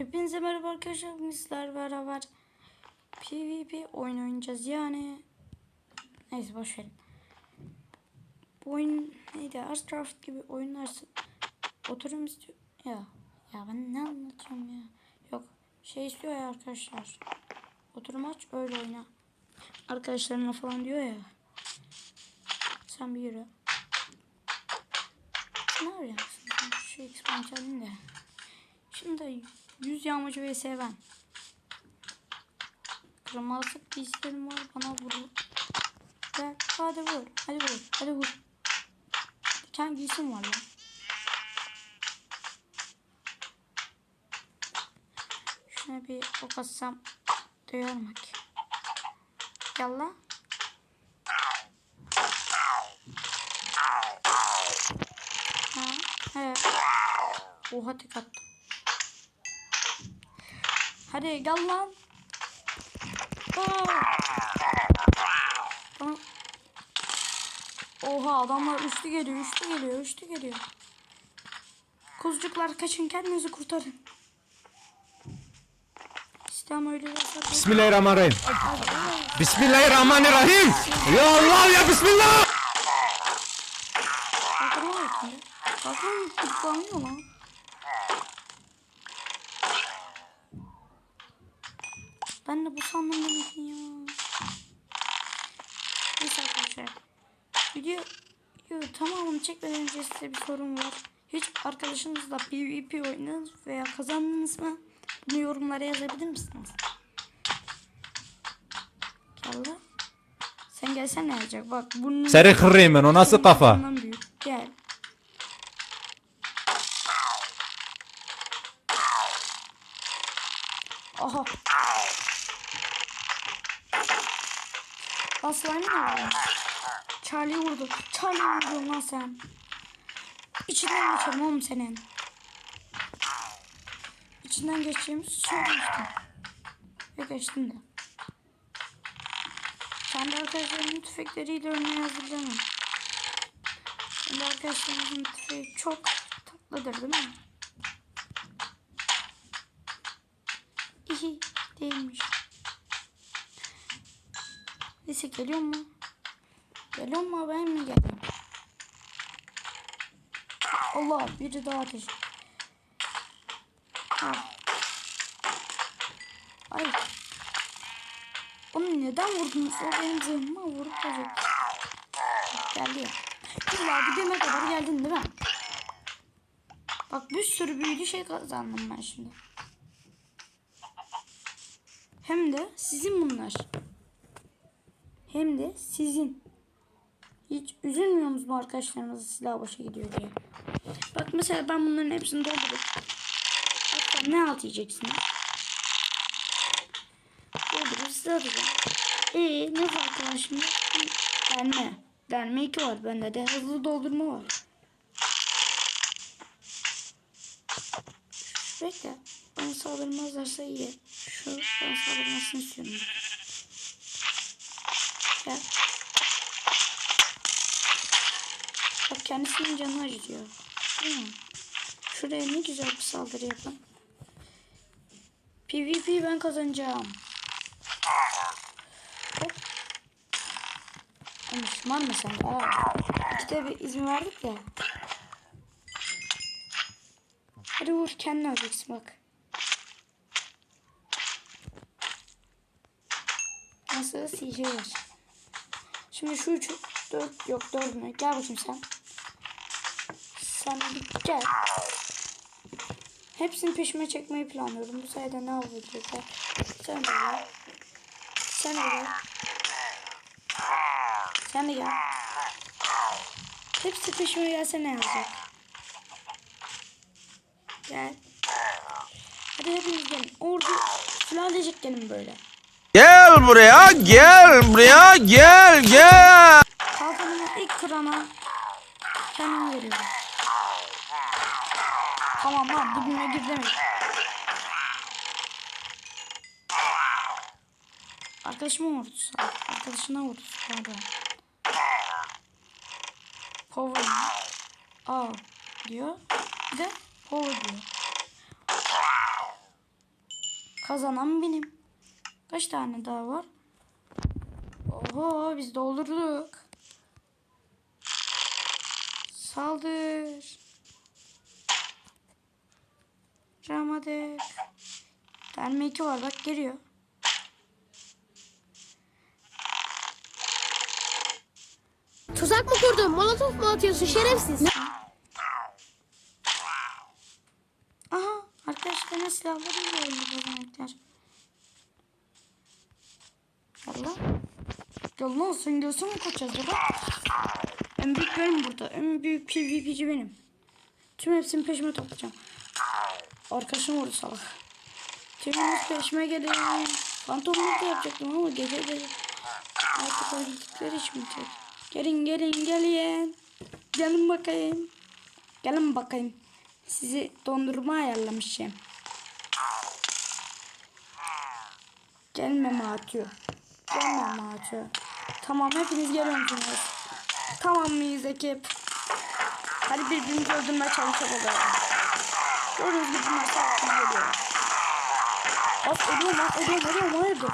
Hepinize merhaba arkadaşlar. Sizlerle beraber PvP oyun oynayacağız. Yani neyse boş. Bu oyun neydi? Artcraft gibi oyunlar oturum istiyor. Ya ya ben ne anlatıyorum ya? Yok şey istiyor ya arkadaşlar. Oturum aç öyle oyna. Arkadaşlarına falan diyor ya. Sen bir yürü. Ne yapıyorsun? Şu expansion da. Şimdi yüz yağmacı vs ben. Kırmızı bir var bana vur. Gel hadi vur. Hadi vur. Hadi vur. Diken giysim var ya. Şuna bir ok atsam duyar mı ki? Gel lan. Ha, evet. Oha tek. Hadi gel lan. Tamam. Oha adamlar üçlü geliyor, üçlü geliyor, üçlü geliyor. Kuzucuklar kaçın kendinizi kurtarın. İslam öyle yasak. Bismillahirrahmanirrahim. Bismillahirrahmanirrahim. Ya Allah ya Bismillah. Kalkana bak ya. Kalkana kutlanıyor lan. Ben de bu sandım demedim ya. Neyse arkadaşlar. Video yo, tamamını çekmeden önce size bir sorum var. Hiç arkadaşınızla PvP oynadınız veya kazandınız mı? Bunu yorumlara yazabilir misiniz? Gel lan. Sen gelsen ne olacak? Bak burnun... Seni kırayım ben o nasıl kafa? Büyük. Gel. Aha. Lan slime ne var? Charlie vurdu. Charlie vurdu lan sen. İçinden geçelim oğlum senin. İçinden geçeceğimiz söylemiştim. Ve geçtim de. Kendi arkadaşlarımın tüfekleriyle örneğe hazırlanın. Kendi arkadaşlarımızın tüfeği çok tatlıdır değil mi? İyi değilmiş. Neyse geliyor mu? Geliyor mu ben mi geleyim? Allah biri daha ateş. Ha. Ay. Onu neden vurdunuz? O benim zihnime vurup olacak. Geldi ya. İlla dibime kadar geldin değil mi? Bak bir sürü büyülü şey kazandım ben şimdi. Hem de sizin bunlar. Hem de sizin. Hiç üzülmüyor musunuz bu arkadaşlarınız silah başa gidiyor diye. Bak mesela ben bunların hepsini doldurup hatta ne alt yiyeceksiniz? Doldurup size atacağım. Eee ne farkı var şimdi? Delme. Delme 2 var bende de hızlı doldurma var. Bekle. Bana saldırmazlarsa iyi. Şu bana saldırmasını istiyorum. Gel. Bak kendisinin canı mi? Şuraya ne güzel bir saldırı yapın. PvP ben kazanacağım. Hop. Şımar mı sen? Aa, işte bir izin verdik ya. Hadi vur kendini öleceksin bak. Nasıl CJ. Şimdi şu üç, dört yok dört mü? Gel bakayım sen. Sen gel. Hepsini peşime çekmeyi planlıyorum. Bu sayede ne yapacaklar? Sen de gel. Sen de gel. Sen de gel. Hepsi peşime gelse ne yazacak? Gel. Hadi hepiniz gelin. Ordu sülalecek gelin böyle. Gel buraya gel buraya gel gel. Kalkanımı ilk kırana kendim veriyorum. Tamam lan dibime gir demek. Arkadaşıma vurdu. Arkadaşına vurdu pardon. Power. Aa diyor. Bir de power diyor. Kazanan benim. Kaç tane daha var? Oho biz doldurduk. Saldır. Ramadık. Derme 2 var bak geliyor. Tuzak mı kurdun? Molotof mu atıyorsun şerefsiz? Aha arkadaşlar silahları da öldü kazanaklar. Yallah. Yallah olsun diyorsun mu kaçacağız baba? En büyük benim burada. En büyük PvP'ci benim. Tüm hepsini peşime toplayacağım. Arkadaşım vurdu salak. Tümünüz peşime gelin. Fantomluk da yapacaktım ama gece de artık öldükleri için tek. Gelin gelin gelin. Gelin bakayım. Gelin bakayım. Sizi dondurma ayarlamışım. Gelme atıyor. Gelme atıyor. Tamam hepiniz geliyorsunuz. Tamam mıyız ekip? Hadi birbirimizi öldürmeye çalışalım. Gördüğünüz gibi bunlar sağlıklı geliyor. Bak ölüyorum lan ölüyorum ölüyorum hayırdır.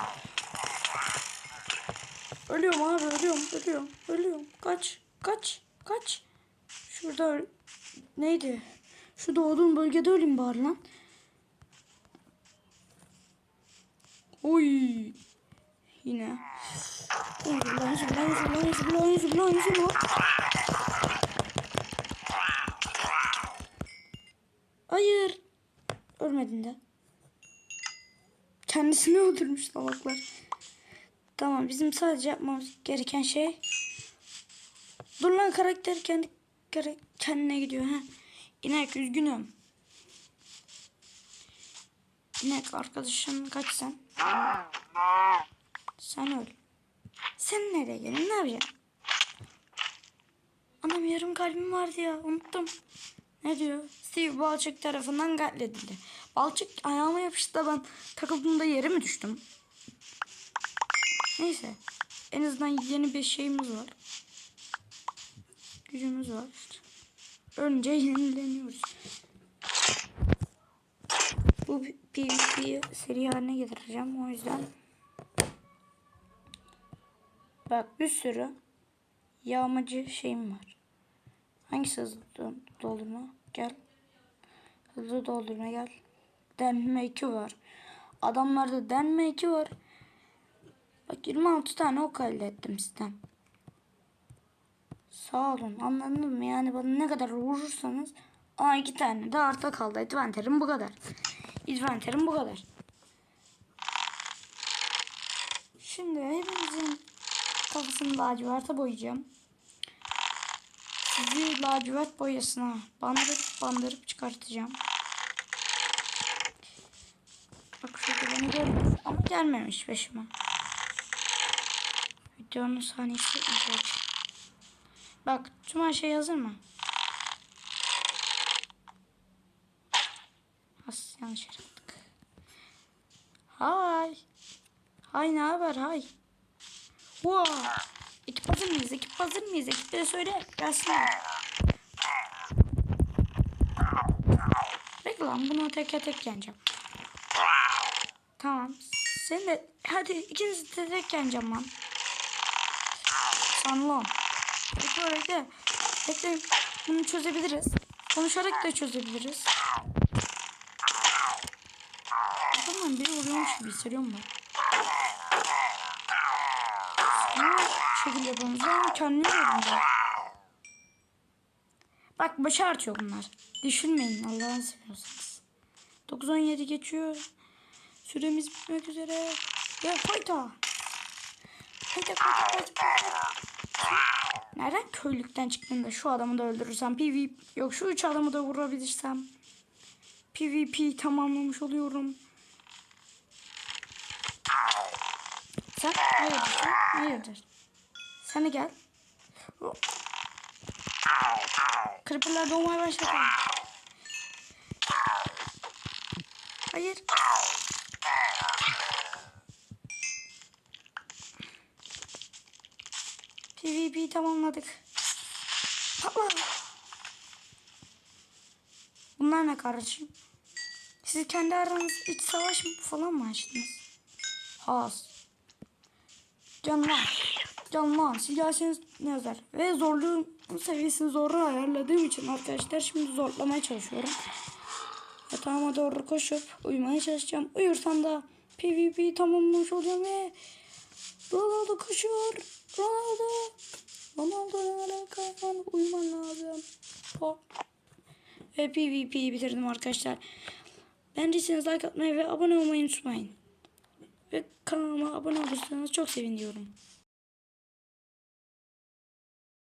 Ölüyorum abi ölüyorum ölüyorum ölüyorum. Kaç kaç kaç. Şurada öl- neydi? Şu doğduğum bölgede öleyim bari lan. Oy. Yine. Zıblan zıblan zıblan zıblan zıblan zıblan. Hayır. Ölmedin de. Kendisini öldürmüş salaklar. Tamam bizim sadece yapmamız gereken şey Dur lan karakter kendi kendine gidiyor ha. İnek üzgünüm. İnek arkadaşın kaç sen? Sen öl. Sen nereye gelin ne yapacaksın? Anam yarım kalbim vardı ya unuttum. Ne diyor? Steve Balçık tarafından katledildi. Balçık ayağıma yapıştı da ben takıldığımda yere mi düştüm? Neyse. En azından yeni bir şeyimiz var. Gücümüz var. Önce yenileniyoruz. Bu PvP'yi seri haline getireceğim. O yüzden bak bir sürü yağmacı şeyim var. Hangisi hızlı do- doldurma? Gel. Hızlı doldurma gel. Denme 2 var. Adamlarda denme 2 var. Bak 26 tane ok elde ettim sizden. Sağ olun anladın mı? Yani bana ne kadar vurursanız Aa iki tane de arta kaldı. Adventerim bu kadar. Adventerim bu kadar. Şimdi hepimizin kafasını laciverta boyayacağım. Sizi lacivert boyasına bandırıp bandırıp çıkartacağım. Bak şurada beni gördü ama gelmemiş peşime. Videonun saniyesi izleyici. Bak tüm her şey hazır mı? As yanlış yere attık. Hay. Hay ne haber hay. Wow. Ekip hazır mıyız? Ekip hazır mıyız? Ekiplere söyle. Gelsinler. Bekle lan bunu tek tek yeneceğim. Tamam. Sen de hadi ikinizi de tek yeneceğim lan. Sanlon. Bekle bekle. Bekle. Bunu çözebiliriz. Konuşarak da çözebiliriz. Tamam biri vuruyormuş gibi hissediyorum ben. Ne şekil yapalım? Ben. Bak başı artıyor bunlar. Düşünmeyin Allah'ını seviyorsanız. 9-17 geçiyor. Süremiz bitmek üzere. Ve fayta. Fayta fayta fayta fayta. Nereden köylükten çıktın da şu adamı da öldürürsem PvP yok şu üç adamı da vurabilirsem PvP tamamlamış oluyorum. Sen hayırdır hayırdır. Sen de gel. Creeper'lar doğmaya başladı. Hayır. PvP tamamladık. Patla. Bunlar ne kardeşim? Siz kendi aranızda iç savaş mı falan mı açtınız? Has. Canlan. Canlan. Siz gelseniz ne yazar? Ve zorluğun seviyesini zorlu ayarladığım için arkadaşlar şimdi zorlamaya çalışıyorum. Yatağıma doğru koşup uyumaya çalışacağım. Uyursam da PvP tamamlamış olacağım ve Ronaldo koşuyor. Ronaldo. Ronaldo ne alaka? Uyuman lazım. Ve PvP'yi bitirdim arkadaşlar. Beğendiyseniz like atmayı ve abone olmayı unutmayın. Ve kanalıma abone olursanız çok seviniyorum.